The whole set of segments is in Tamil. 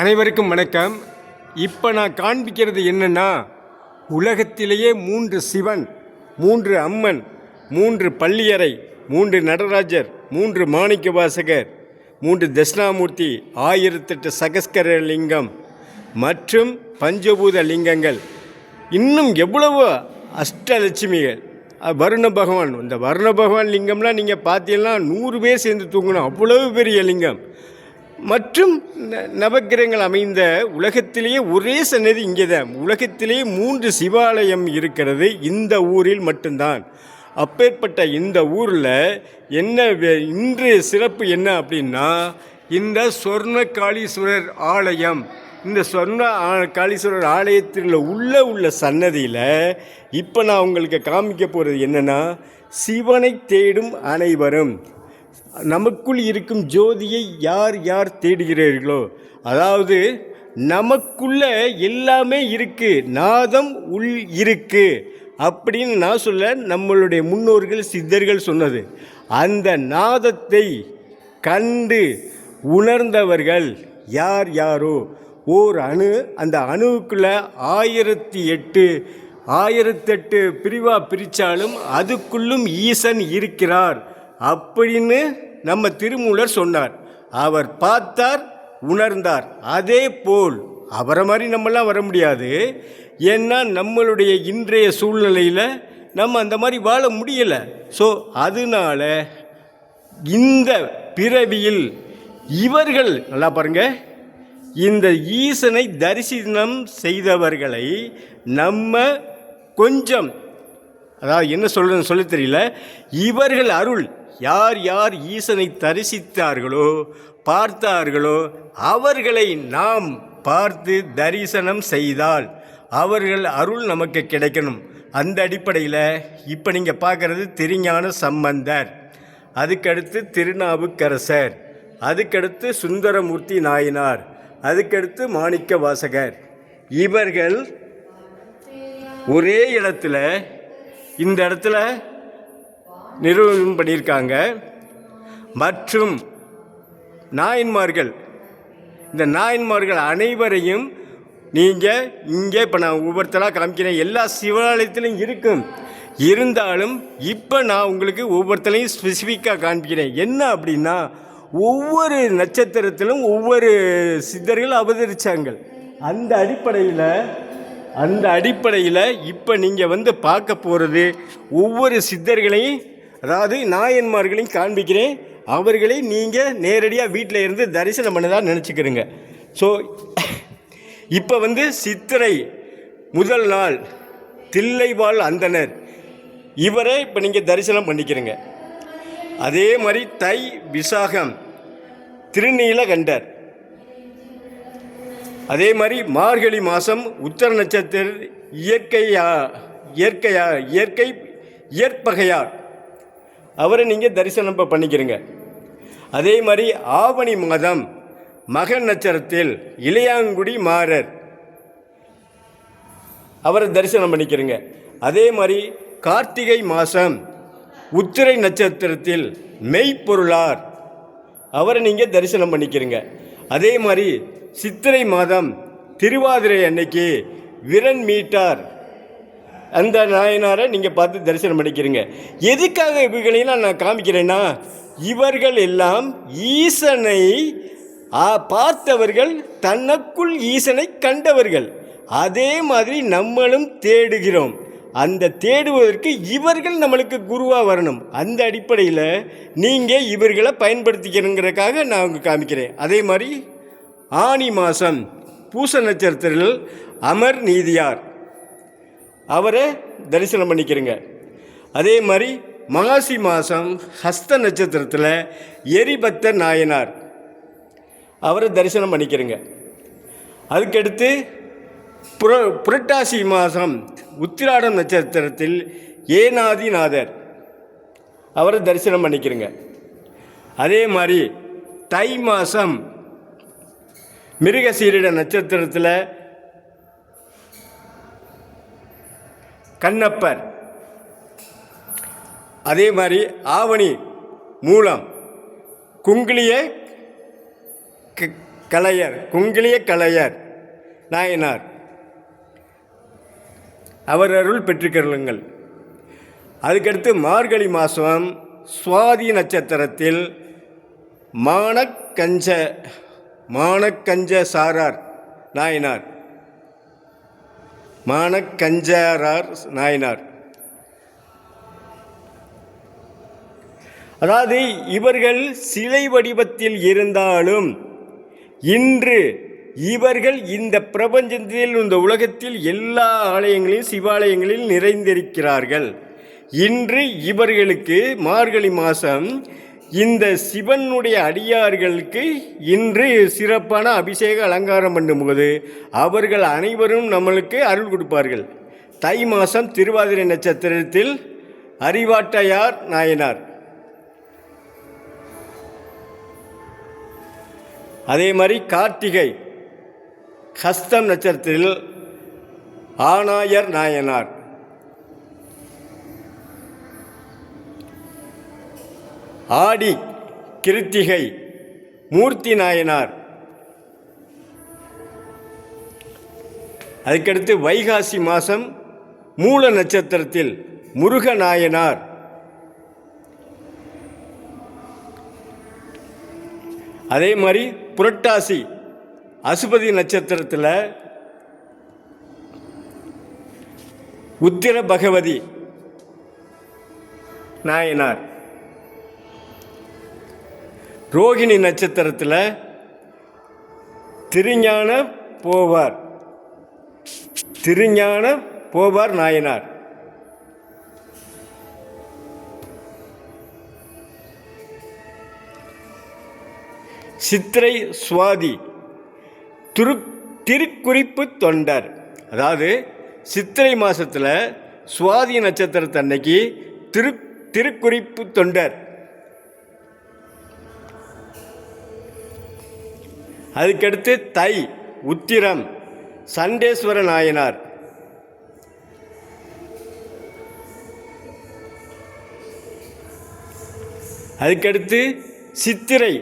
அனைவருக்கும் வணக்கம். இப்போ நான் காண்பிக்கிறது என்னன்னா உலகத்திலேயே மூன்று சிவன் மூன்று அம்மன் மூன்று பள்ளியறை மூன்று நடராஜர் மூன்று மாணிக்க வாசகர் மூன்று தட்சிணாமூர்த்தி ஆயிரத்தெட்டு சகஸ்கர லிங்கம் மற்றும் பஞ்சபூத லிங்கங்கள். இன்னும் எவ்வளவோ அஷ்டலட்சுமிகள். வருண பகவான் இந்த வருண பகவான் லிங்கம்லாம் நீங்கள் பார்த்தீங்கன்னா நூறு பேர் சேர்ந்து தூங்கணும். அவ்வளவு பெரிய லிங்கம். மற்றும் ந- நவக்கிரகங்கள் அமைந்த உலகத்திலேயே ஒரே சன்னதி இங்கே தான் உலகத்திலேயே மூன்று சிவாலயம் இருக்கிறது. இந்த ஊரில் மட்டும்தான். அப்பேற்பட்ட இந்த ஊரில் என்ன வே- இன்று சிறப்பு என்ன அப்படின்னா இந்த சொர்ண காளீஸ்வரர் ஆலயம். இந்த சொர்ண ஆ- காளீஸ்வரர் ஆலயத்தில் உள்ள உள்ள சன்னதியில் இப்போ நான் உங்களுக்கு காமிக்க போகிறது என்னென்னா சிவனை தேடும் அனைவரும். நமக்குள் இருக்கும் ஜோதியை யார் யார் தேடுகிறீர்களோ? அதாவது நமக்குள்ள எல்லாமே இருக்குது நாதம் உள் இருக்கு அப்படின்னு நான் சொல்ல நம்மளுடைய முன்னோர்கள் சித்தர்கள் சொன்னது. அந்த நாதத்தை கண்டு உணர்ந்தவர்கள் யார் யாரோ? ஓர் அணு அந்த அணுவுக்குள்ள ஆயிரத்தி எட்டு ஆயிரத்தெட்டு பிரிவாக பிரித்தாலும் அதுக்குள்ளும் ஈசன் இருக்கிறார். அப்படின்னு நம்ம திருமூலர் சொன்னார். அவர் பார்த்தார் உணர்ந்தார். அதே போல் அவரை மாதிரி நம்மளாம் வர முடியாது. ஏன்னா நம்மளுடைய இன்றைய சூழ்நிலையில் நம்ம அந்த மாதிரி வாழ முடியலை. ஸோ அதனால இந்த பிறவியில் இவர்கள் நல்லா பாருங்கள் இந்த ஈசனை தரிசனம் செய்தவர்களை நம்ம கொஞ்சம் அதாவது என்ன சொல்கிறதுன்னு சொல்ல தெரியல இவர்கள் அருள் யார் யார் ஈசனை தரிசித்தார்களோ பார்த்தார்களோ அவர்களை நாம் பார்த்து தரிசனம் செய்தால் அவர்கள் அருள் நமக்கு கிடைக்கணும். அந்த அடிப்படையில் இப்போ நீங்கள் பார்க்குறது திருஞான சம்பந்தர் அதுக்கடுத்து திருநாவுக்கரசர் அதுக்கடுத்து சுந்தரமூர்த்தி நாயனார் அதுக்கடுத்து மாணிக்க வாசகர் இவர்கள் ஒரே இடத்துல இந்த இடத்துல நிறுவனம் பண்ணியிருக்காங்க. மற்றும் நாயன்மார்கள் இந்த நாயன்மார்கள் அனைவரையும் நீங்கள் இங்கே இப்போ நான் ஒவ்வொருத்தராக காமிக்கிறேன். எல்லா சிவாலயத்திலும் இருக்கும். இருந்தாலும் இப்போ நான் உங்களுக்கு ஒவ்வொருத்தரையும் ஸ்பெசிஃபிக்காக காண்பிக்கிறேன். என்ன அப்படின்னா ஒவ்வொரு நட்சத்திரத்திலும் ஒவ்வொரு சித்தர்கள் அவதரித்தாங்க அந்த அடிப்படையில் அந்த அடிப்படையில் இப்போ நீங்கள் வந்து பார்க்க போகிறது ஒவ்வொரு சித்தர்களையும் அதாவது நாயன்மார்களையும் காண்பிக்கிறேன். அவர்களை நீங்கள் நேரடியாக வீட்டில் இருந்து தரிசனம் பண்ணதாக நினச்சிக்கிறீங்க. ஸோ இப்போ வந்து சித்திரை முதல் நாள் தில்லைவாழ் அந்தனர் இவரை இப்போ நீங்கள் தரிசனம் பண்ணிக்கிறீங்க. அதே மாதிரி தை விசாகம் திருநீலகண்டர் அதே மாதிரி மார்கழி மாதம் உத்தர நட்சத்திர இயற்கையா இயற்கையா இயற்கை இயற்பகையார். அவரை நீங்கள் தரிசனம் பண்ணிக்கிறீங்க. அதே மாதிரி ஆவணி மாதம் மக நட்சத்திரத்தில் இளையாங்குடி மாறர் அவரை தரிசனம் பண்ணிக்கிறீங்க. அதே மாதிரி கார்த்திகை மாதம் உத்திரை நட்சத்திரத்தில் மெய்ப்பொருளார் அவரை நீங்கள் தரிசனம் பண்ணிக்கிறீங்க. அதே மாதிரி சித்திரை மாதம் திருவாதிரை அன்னைக்கு விரன் மீட்டார் அந்த நாயனாரை நீங்கள் பார்த்து தரிசனம் பண்ணிக்கிறீங்க. எதுக்காக இவர்களையும் நான் காமிக்கிறேன்னா இவர்கள் எல்லாம் ஈசனை பார்த்தவர்கள் தனக்குள் ஈசனை கண்டவர்கள். அதே மாதிரி நம்மளும் தேடுகிறோம். அந்த தேடுவதற்கு இவர்கள் நம்மளுக்கு குருவாக வரணும். அந்த அடிப்படையில் நீங்கள் இவர்களை பயன்படுத்திக்கிறங்கிறதுக்காக நான் உங்களுக்கு காமிக்கிறேன். அதே மாதிரி ஆனி மாதம் பூச நட்சத்திரத்தில் அமர் நீதியார். அவரை தரிசனம் பண்ணிக்கிறங்க. அதே மாதிரி மகாசி மாதம் ஹஸ்த நட்சத்திரத்தில் எரிபத்த நாயனார் அவரை தரிசனம் பண்ணிக்கிறங்க. அதுக்கடுத்து புர புரட்டாசி மாதம் உத்திராடம் நட்சத்திரத்தில் ஏனாதிநாதர் அவரை தரிசனம் பண்ணிக்கிறங்க. அதே மாதிரி தை மாதம் மிருகசீரிட நட்சத்திரத்தில் கண்ணப்பர். அதே மாதிரி ஆவணி மூலம் குங்கிலிய க- கலையர் குங்கிலிய கலையர் நாயனார். அவர் அருள் பெற்றுக்கொள்ளுங்கள். அதுக்கடுத்து மார்கழி மாதம் சுவாதி நட்சத்திரத்தில் மானக்கஞ்ச மானக்கஞ்ச சாரார் நாயனார். மானக்கஞ்சாரார் நாயனார். அதாவது இவர்கள் சிலை வடிவத்தில் இருந்தாலும் இன்று இவர்கள் இந்த பிரபஞ்சத்தில் இந்த உலகத்தில் எல்லா ஆலயங்களிலும் சிவாலயங்களில் நிறைந்திருக்கிறார்கள். இன்று இவர்களுக்கு மார்கழி மாதம் இந்த சிவனுடைய அடியார்களுக்கு இன்று சிறப்பான அபிஷேக அலங்காரம் பண்ணும்போது அவர்கள் அனைவரும் நம்மளுக்கு அருள் கொடுப்பார்கள். தை மாதம் திருவாதிரை நட்சத்திரத்தில் அறிவாட்டையார் நாயனார். அதே மாதிரி கார்த்திகை ஹஸ்தம் நட்சத்திரத்தில் ஆனாயர் நாயனார். ஆடி கிருத்திகை மூர்த்தி நாயனார். அதுக்கடுத்து வைகாசி மாதம் மூல நட்சத்திரத்தில் முருக நாயனார். அதே மாதிரி புரட்டாசி அசுபதி நட்சத்திரத்தில் உத்திர பகவதி நாயனார். ரோகிணி நட்சத்திரத்தில் திருஞான போவார். திருஞான போவார் நாயனார். சித்திரை சுவாதி திரு திருக்குறிப்பு தொண்டர். அதாவது சித்திரை மாதத்தில் சுவாதி நட்சத்திரத்தன்னைக்கு திரு திருக்குறிப்பு தொண்டர். அதுக்கடுத்து தை உத்திரம் சண்டேஸ்வர நாயனார். அதுக்கடுத்து சித்திரை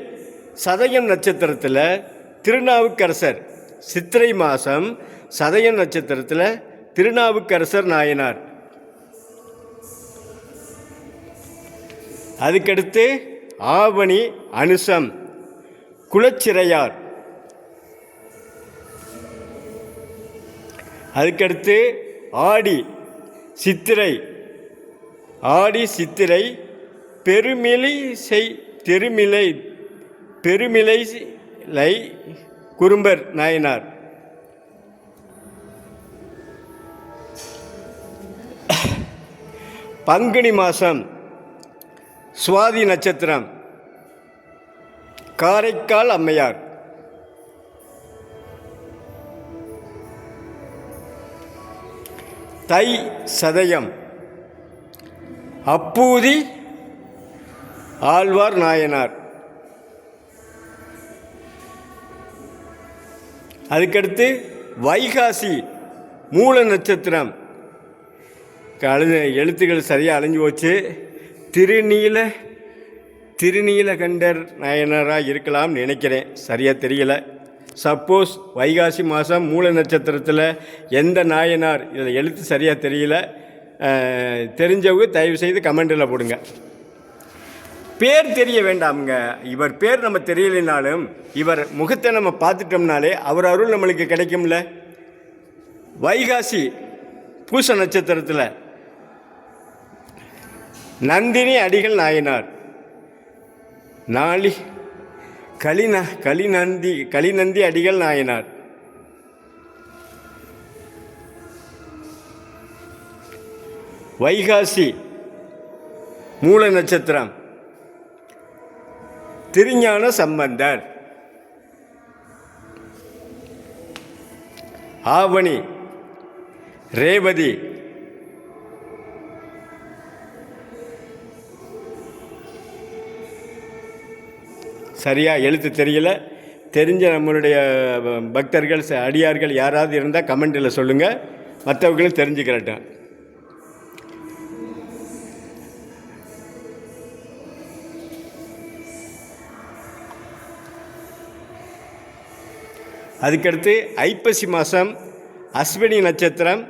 சதயம் நட்சத்திரத்தில் திருநாவுக்கரசர். சித்திரை மாதம் சதயம் நட்சத்திரத்தில் திருநாவுக்கரசர் நாயனார். அதுக்கடுத்து ஆவணி அனுசம் குலச்சிறையார். அதுக்கடுத்து ஆடி சித்திரை. ஆடி சித்திரை பெருமிலை செய் தெருமிலை பெருமிலை லை குறும்பர் நாயனார். பங்குனி மாதம் சுவாதி நட்சத்திரம். காரைக்கால் அம்மையார். தை சதயம். அப்பூதி ஆழ்வார் நாயனார். அதுக்கடுத்து வைகாசி மூல நட்சத்திரம். அழுத எழுத்துக்கள் சரியாக அழிஞ்சு போச்சு. திருநீல திருநீலகண்டர் நாயனராக இருக்கலாம் நினைக்கிறேன். சரியாக தெரியலை. சப்போஸ் வைகாசி மாதம் மூல நட்சத்திரத்தில் எந்த நாயனார் இதில் எழுத்து சரியாக தெரியல தெரிஞ்சவங்க தயவு செய்து கமெண்டில் போடுங்க. பேர் தெரிய வேண்டாமுங்க. இவர் பேர் நம்ம தெரியலைனாலும் இவர் முகத்தை நம்ம பார்த்துட்டோம்னாலே அவர் அருள் நம்மளுக்கு கிடைக்கும்ல. வைகாசி பூச நட்சத்திரத்தில் நந்தினி அடிகள் நாயனார். நாளி கலிந கலிநந்தி கலிநந்தி அடிகள் நாயனார். வைகாசி மூல நட்சத்திரம். திருஞான சம்பந்தர். ஆவணி ரேவதி சரியாக எழுத்து தெரியல. தெரிஞ்ச நம்மளுடைய பக்தர்கள் ச- அடியார்கள் யாராவது இருந்தால் கமெண்டில் சொல்லுங்கள் மற்றவர்களும் தெரிஞ்சுக்கிறட்டும். அதுக்கடுத்து ஐப்பசி மாதம் அஸ்வினி நட்சத்திரம்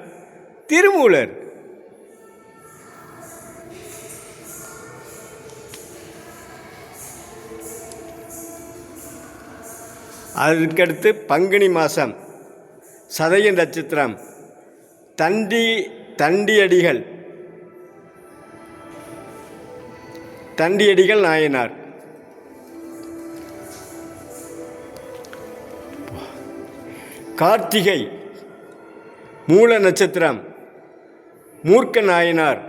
திருமூலர். அதுக்கடுத்து பங்குனி மாதம் சதய நட்சத்திரம் தண்டி தண்டியடிகள். தண்டியடிகள் நாயனார். கார்த்திகை மூல நட்சத்திரம் மூர்க்க நாயனார்.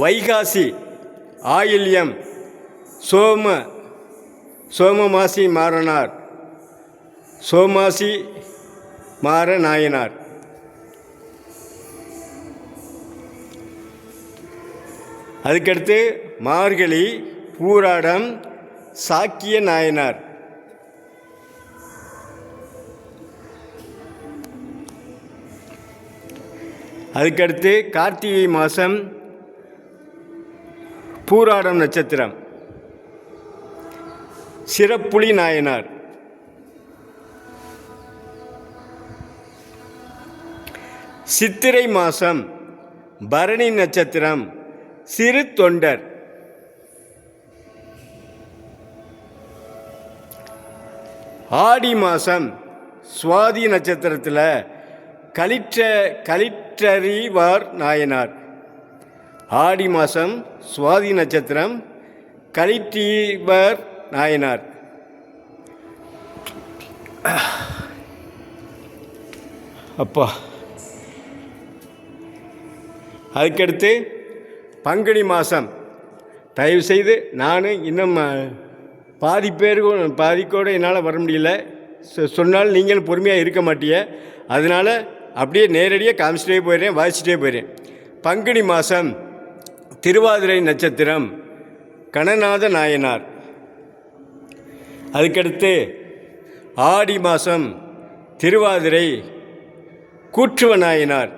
வைகாசி ஆயில்யம் சோம சோமமாசி மாறனார். சோமாசி மாற நாயனார். அதுக்கடுத்து மார்கழி பூராடம் சாக்கிய நாயனார். அதுக்கடுத்து கார்த்திகை மாதம் பூராடம் நட்சத்திரம். சிறப்புலி நாயனார். சித்திரை மாதம் பரணி நட்சத்திரம் சிறு தொண்டர். ஆடி மாதம் சுவாதி நட்சத்திரத்தில் கலிற்ற கலிற்றறிவார் நாயனார். ஆடி மாதம் சுவாதி நட்சத்திரம் கலிற்றீவர் நாயனார். அப்பா. அதுக்கடுத்து பங்குனி மாதம் தயவுசெய்து நான் இன்னும் பாதி பேருக்கும் பாதிக்கோடு என்னால் வர முடியல. சொ- சொன்னால் நீங்கள் பொறுமையாக இருக்க மாட்டீங்க அதனால் அப்படியே நேரடியாக காமிச்சிட்டே போயிடுறேன் வாசிச்சிட்டே போயிடுறேன். பங்குனி மாதம் திருவாதிரை நட்சத்திரம் கணநாத நாயனார். அதுக்கடுத்து ஆடி மாதம் திருவாதிரை கூற்றுவனாயினார்.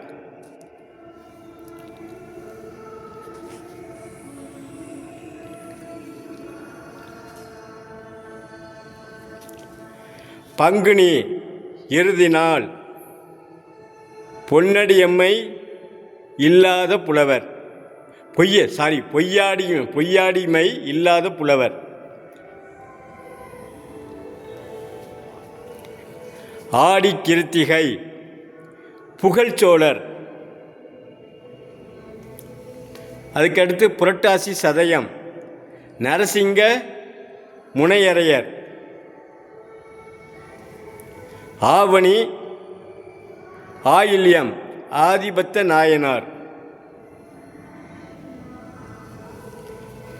பங்குனி இறுதி நாள் பொன்னடியம்மை இல்லாத புலவர். பொய்ய சாரி பொய்யாடி பொய்யாடிமை இல்லாத புலவர். ஆடி கிருத்திகை. புகழ்ச்சோழர். அதுக்கடுத்து புரட்டாசி சதயம். நரசிங்க முனையரையர் ஆவணி ஆயில்யம் ஆதிபத்த நாயனார்.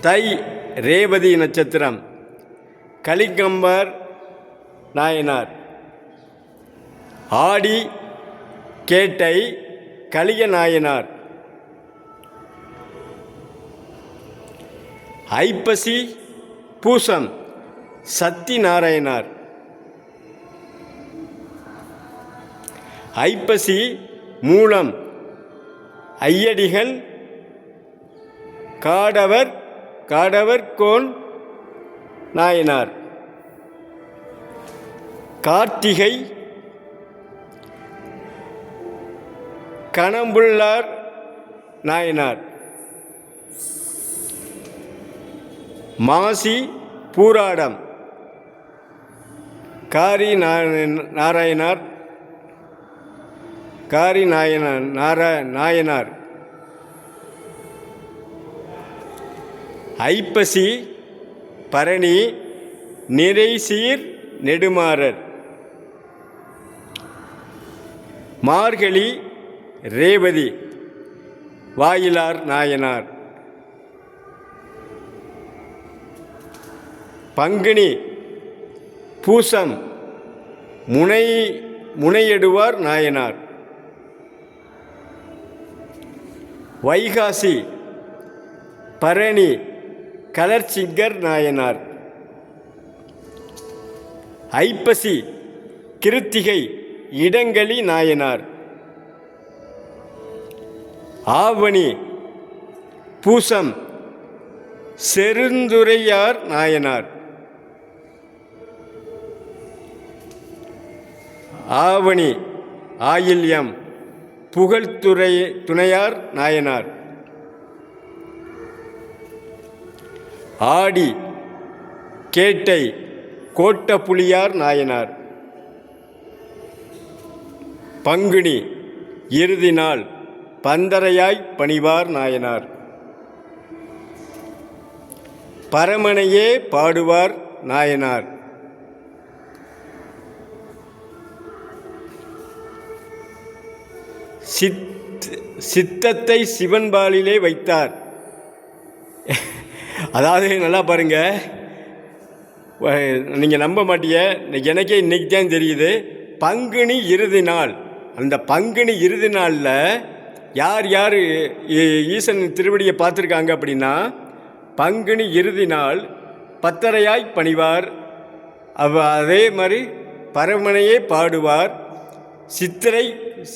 தை ரேவதி நட்சத்திரம். கலிங்கம்பர் நாயனார். ஆடி கேட்டை கலியநாயனார் ஐப்பசி பூசம் சத்தி நாராயணார் ஐப்பசி மூலம் ஐயடிகள் காடவர் காடவர் கோன் நாயனார். கார்த்திகை கணம்புள்ளார் நாயனார். மாசி பூராடம். காரி நாராயணார். காரி நாயனார் நாரா நாயனார். ஐப்பசி பரணி நிறைசீர் நெடுமாறர். மார்கழி ரேவதி வாயிலார் நாயனார். பங்குனி பூசம் முனை முனையெடுவார் நாயனார். வைகாசி பரணி கலர்சிங்கர் நாயனார். ஐப்பசி கிருத்திகை இடங்களி நாயனார். ஆவணி. பூசம். செருந்துரையார் நாயனார். ஆவணி. ஆயில்யம். புகழ்துறை துணையார் நாயனார். ஆடி. கேட்டை. கோட்டபுலியார் நாயனார். பங்குனி. இறுதி நாள். பந்தரையாய் பணிவார் நாயனார். பரமனையே பாடுவார் நாயனார். சித் சித்தத்தை சிவன்பாலிலே வைத்தார். அதாவது நல்லா பாருங்க. நீங்கள் நம்ப மாட்டீங்க எனக்கே இன்னைக்கு தான் தெரியுது. பங்குனி இறுதி நாள். அந்த பங்குனி இறுதி நாளில் யார் யார் ஈசன் திருவடியை பார்த்துருக்காங்க அப்படின்னா பங்குனி இறுதி நாள் பத்தரையாய் பணிவார். அவ அதே மாதிரி பரமனையே பாடுவார். சித்திரை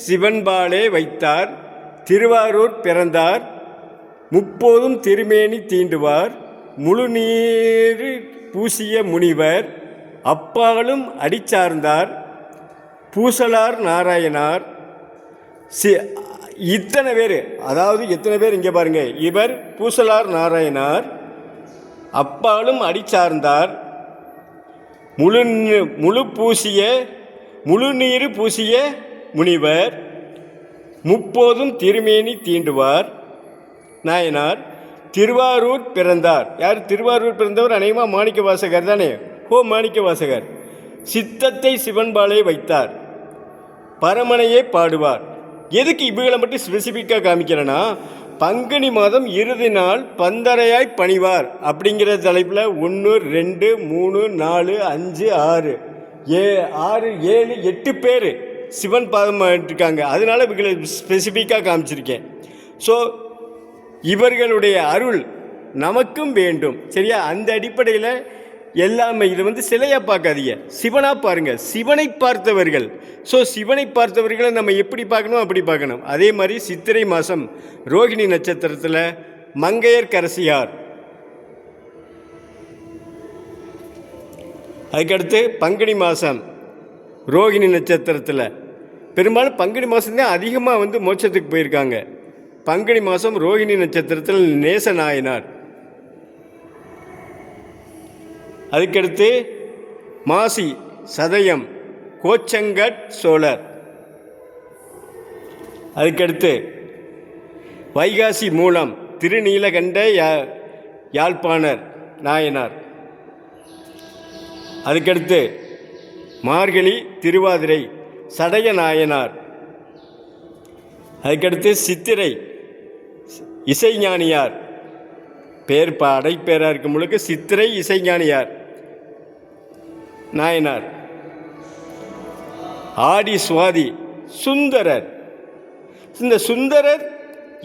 சிவன்பாலே வைத்தார். திருவாரூர் பிறந்தார். முப்போதும் திருமேனி தீண்டுவார். முழுநீர் பூசிய முனிவர் அப்பாலும் அடிச்சார்ந்தார். பூசலார் நாராயணார். சி இத்தனை பேர் அதாவது எத்தனை பேர் இங்கே பாருங்கள் இவர் பூசலார் நாராயணார் அப்பாலும் அடிச்சார்ந்தார். முழு முழு பூசிய முழு நீர் பூசிய முனிவர் முப்போதும் திருமேனி தீண்டுவார். நாயனார் திருவாரூர் பிறந்தார். யார் திருவாரூர் பிறந்தவர்? அநேகமாக மாணிக்க வாசகர் தானே? ஓ மாணிக்க வாசகர். சித்தத்தை சிவன்பாலே வைத்தார். பரமனையே பாடுவார். எதுக்கு இவங்களை மட்டும் ஸ்பெசிஃபிக்காக காமிக்கிறேன்னா பங்குனி மாதம் இறுதி நாள் பந்தரையாய் பணிவார் அப்படிங்கிற தலைப்பில் ஒன்று ரெண்டு மூணு நாலு அஞ்சு ஆறு. ஏ ஆறு ஏழு எட்டு பேர் சிவன் பாதம் இருக்காங்க. அதனால் இவங்களை ஸ்பெசிஃபிக்காக காமிச்சிருக்கேன். ஸோ இவர்களுடைய அருள் நமக்கும் வேண்டும். சரியா? அந்த அடிப்படையில் எல்லாமே இது வந்து சிலையாக பார்க்காதீங்க. சிவனாக பாருங்கள் சிவனை பார்த்தவர்கள். ஸோ சிவனை பார்த்தவர்களை நம்ம எப்படி பார்க்கணும்? அப்படி பார்க்கணும். அதே மாதிரி சித்திரை மாதம் ரோகிணி நட்சத்திரத்தில் மங்கையர் கரசியார். அதுக்கடுத்து பங்குனி மாதம் ரோகிணி நட்சத்திரத்தில். பெரும்பாலும் பங்குனி மாதம்தான் அதிகமாக வந்து மோட்சத்துக்கு போயிருக்காங்க. பங்குனி மாதம் ரோகிணி நட்சத்திரத்தில் நேசநாயனார் அதுக்கடுத்து மாசி சதயம் கோச்சங்கட் சோழர். அதுக்கடுத்து வைகாசி மூலம் திருநீலகண்ட யா யாழ்ப்பாணர் நாயனார். அதுக்கடுத்து மார்கழி திருவாதிரை சடைய நாயனார். அதுக்கடுத்து சித்திரை இசைஞானியார். பேர் ப இருக்கும் முழுக்க சித்திரை இசைஞானியார். நாயனார். ஆடி சுவாதி சுந்தரர். இந்த சுந்தரர்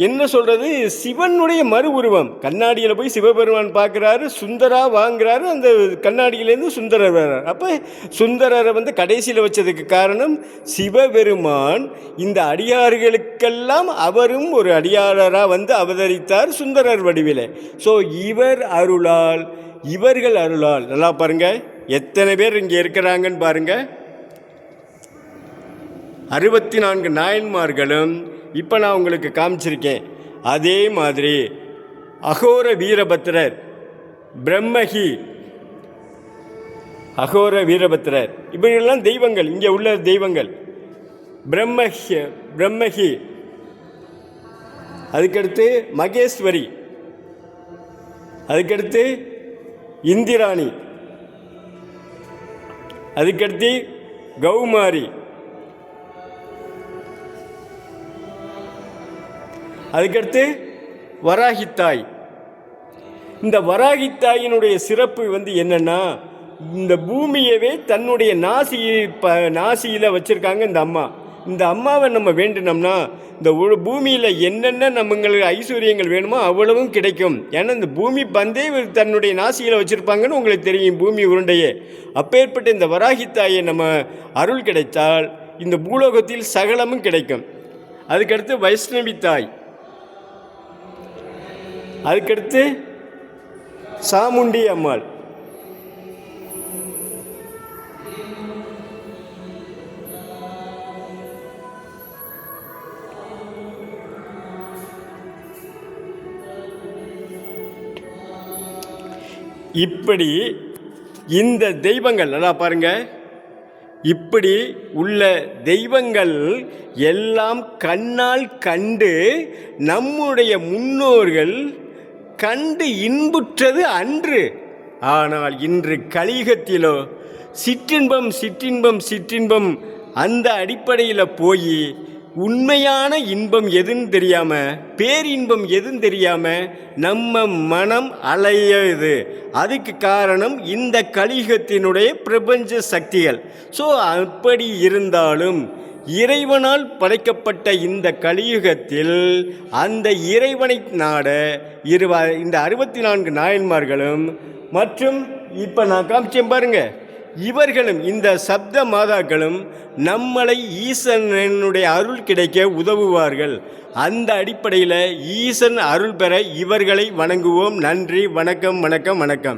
என்ன சொல்கிறது சிவனுடைய மறு உருவம். கண்ணாடியில் போய் சிவபெருமான் பார்க்குறாரு சுந்தரா வாங்குறாரு அந்த கண்ணாடியிலேருந்து சுந்தரர் வர்றார். அப்போ சுந்தரரை வந்து கடைசியில் வச்சதுக்கு காரணம் சிவபெருமான் இந்த அடியார்களுக்கெல்லாம் அவரும் ஒரு அடியாளராக வந்து அவதரித்தார் சுந்தரர் வடிவில். ஸோ இவர் அருளால் இவர்கள் அருளால். நல்லா பாருங்கள் எத்தனை பேர் இங்கே இருக்கிறாங்கன்னு பாருங்க. அறுபத்தி நான்கு நாயன்மார்களும் இப்போ நான் உங்களுக்கு காமிச்சிருக்கேன். அதே மாதிரி அகோர வீரபத்திரர் பிரம்மகி அகோர வீரபத்திரர் இவர்களெல்லாம் தெய்வங்கள் இங்கே உள்ள தெய்வங்கள். பிரம்மஹி பிரம்மகி. அதுக்கடுத்து மகேஸ்வரி. அதுக்கடுத்து இந்திராணி. அதுக்கடுத்து கௌமாரி. அதுக்கடுத்து வராகித்தாய். இந்த வராகித்தாயினுடைய சிறப்பு வந்து என்னென்னா இந்த பூமியவே தன்னுடைய நாசி ப நாசியில் வச்சுருக்காங்க இந்த அம்மா. இந்த அம்மாவை நம்ம வேண்டினோம்னா இந்த பூமியில் என்னென்ன நம்மங்களுக்கு ஐஸ்வர்யங்கள் வேணுமோ அவ்வளவும் கிடைக்கும். ஏன்னா இந்த பூமி பந்தே தன்னுடைய நாசியில் வச்சுருப்பாங்கன்னு உங்களுக்கு தெரியும் பூமி உருண்டையே. அப்பேற்பட்ட இந்த வராகித்தாயை நம்ம அருள் கிடைத்தால் இந்த பூலோகத்தில் சகலமும் கிடைக்கும். அதுக்கடுத்து வைஷ்ணவி தாய். அதுக்கடுத்து சாமுண்டி அம்மாள். இப்படி இந்த தெய்வங்கள் நல்லா பாருங்க. இப்படி உள்ள தெய்வங்கள் எல்லாம் கண்ணால் கண்டு நம்முடைய முன்னோர்கள் கண்டு இன்புற்றது அன்று. ஆனால் இன்று கலிகத்திலோ சிற்றின்பம் சிற்றின்பம் சிற்றின்பம் அந்த அடிப்படையில் போய் உண்மையான இன்பம் எதுன்னு தெரியாமல் பேரின்பம் எதுன்னு தெரியாமல் நம்ம மனம் அலையுது. அதுக்கு காரணம் இந்த கலியுகத்தினுடைய பிரபஞ்ச சக்திகள். ஸோ அப்படி இருந்தாலும் இறைவனால் படைக்கப்பட்ட இந்த கலியுகத்தில் அந்த இறைவனை நாட இருவ இந்த அறுபத்தி நான்கு நாயன்மார்களும் மற்றும் இப்போ நான் காமிச்சேன் பாருங்கள் இவர்களும் இந்த சப்த மாதாக்களும் நம்மளை ஈசனனுடைய அருள் கிடைக்க உதவுவார்கள். அந்த அடிப்படையில் ஈசன் அருள் பெற இவர்களை வணங்குவோம். நன்றி வணக்கம் வணக்கம் வணக்கம்.